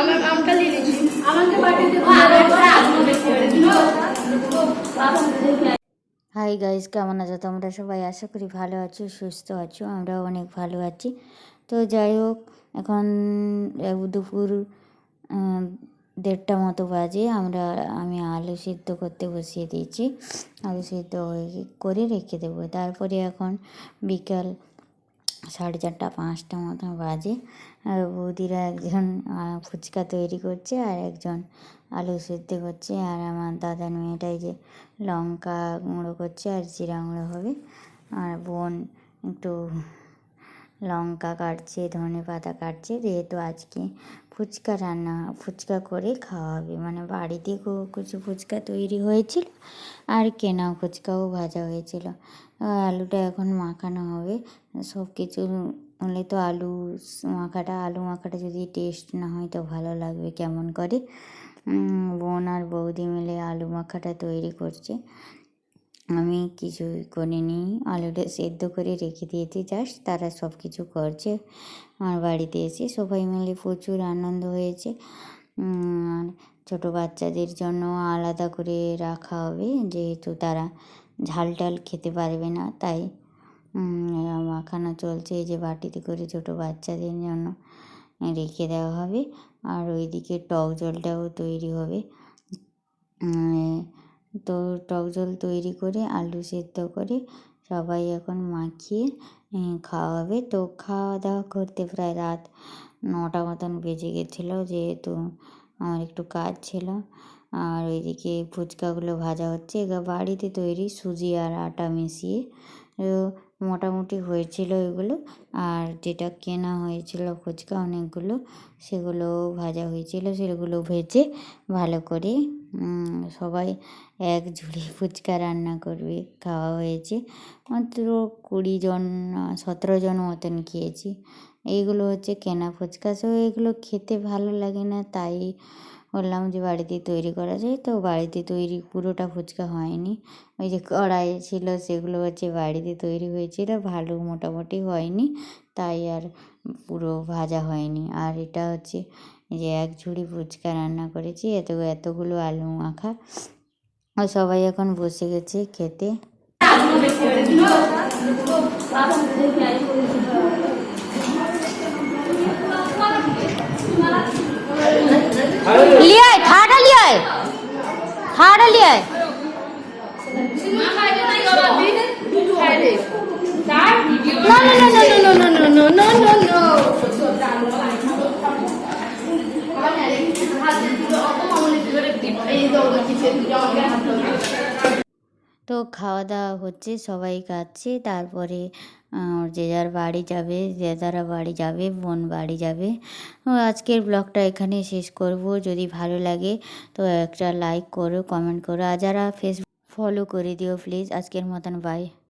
আমার আমটা নিয়ে নিচ্ছি আমাকে বাটিতে হাই গাইস কেমন আছো তোমরা সবাই? আশা করি ভালো আছো সুস্থ আছো আমরাও অনেক ভালো আছি। তো যাই হোক এখন দুপুর দেড়টা মতো বাজে। আমরা আমি আলু সিদ্ধ করতে বসিয়ে দিয়েছি। আলু সিদ্ধ করে রেখে দেবো। তারপরে এখন বিকাল সাড়ে চারটা, পাঁচটা মতন বাজে। আর বৌদিরা একজন ফুচকা তৈরি করছে আর একজন আলু সেদ্ধ করছে। আর আমার দাদার মেয়েটাই যে লঙ্কা গুঁড়ো করছে আর জিরা গুঁড়ো হবে। আর বোন একটু লঙ্কা কাটছে, ধনে পাতা কাটছে, যেহেতু আজকে ফুচকা রান্না, ফুচকা করে খাওয়া হবে। মানে বাড়িতে কিছু ফুচকা তৈরি হয়েছিল আর কেনা ফুচকাও ভাজা হয়েছিল। আলুটা এখন মাখানো হবে। সব কিছু হলে তো আলু, মাখাটা আলু মাখাটা যদি টেস্ট না হয় তো ভালো লাগবে কেমন করে। বোন আর বৌদি মিলে আলু মাখাটা তৈরি করছে। আমি কিছুই করিনি। আলুটা সেদ্ধ করে রেখে দিয়েছি জাস্ট তারা সব কিছু করছে। আমার বাড়িতে এসে সবাই মিলে প্রচুর আনন্দ হয়েছে। আর ছোটো বাচ্চাদের জন্য আলাদা করে রাখা হবে, যেহেতু তারা ঝাল টাল খেতে পারবে না, তাই মাখানো চলছে যে বাটিতে করে ছোটো বাচ্চাদের জন্য রেখে দেওয়া হবে। আর ওইদিকে টক জলটাও তৈরি হবে। তো টক জল তৈরি করে, আলু সেদ্ধ করে সবাই এখন মাখিয়ে খাওয়াবে। তো খাওয়া দাওয়া করতে প্রায় রাত নটা মতন বেজে গেছিল, যেহেতু আমার একটু কাজ ছিল। আর ওইদিকে ফুচকাগুলো ভাজা হচ্ছে। বাড়িতে তৈরি সুজি আর আটা মিশিয়ে মোটামুটি হয়েছিল এগুলো। আর যেটা কেনা হয়েছিল ফুচকা অনেকগুলো সেগুলো ভাজা হয়েছিল। সেগুলো ভেজে ভালো করে সবাই এক ঝুড়ি ফুচকা রান্না করবে, খাওয়া হয়েছে। মাত্র কুড়ি জন, সতেরো জন মতন খেয়েছি। এইগুলো হচ্ছে কেনা ফুচকা। সো এগুলো খেতে ভালো লাগে না, তাই বললাম যে বাড়িতে তৈরি করা যায়। তো বাড়িতে তৈরি পুরোটা ফুচকা হয়নি। ওই যে কড়াই ছিল সেগুলো হচ্ছে বাড়িতে তৈরি হয়েছিল। ভালো মোটামুটি হয়নি। তাই আর পুরো ভাজা হয়নি। আর এটা হচ্ছে যে এক ঝুড়ি ফুচকা রান্না করেছি। এত, এতগুলো আলু মাখা। আর সবাই এখন বসে গেছে খেতে। লিয়াই খাটা লিয়াই খাটা লিয়াই No, no, no, no, no, no, no, no, no, no, no. তো খাওয়া দাওয়া হচ্ছে, সবাই খাচ্ছে। তারপরে যে যার বাড়ি যাবে, যে যারা বাড়ি যাবে, বোন বাড়ি যাবে। আজকের ব্লগটা এখানে শেষ করব। যদি ভালো লাগে তো একটা লাইক করো, কমেন্ট করো। আর যারা ফেসবুক ফলো করে দিও প্লিজ। আজকের মতন বাই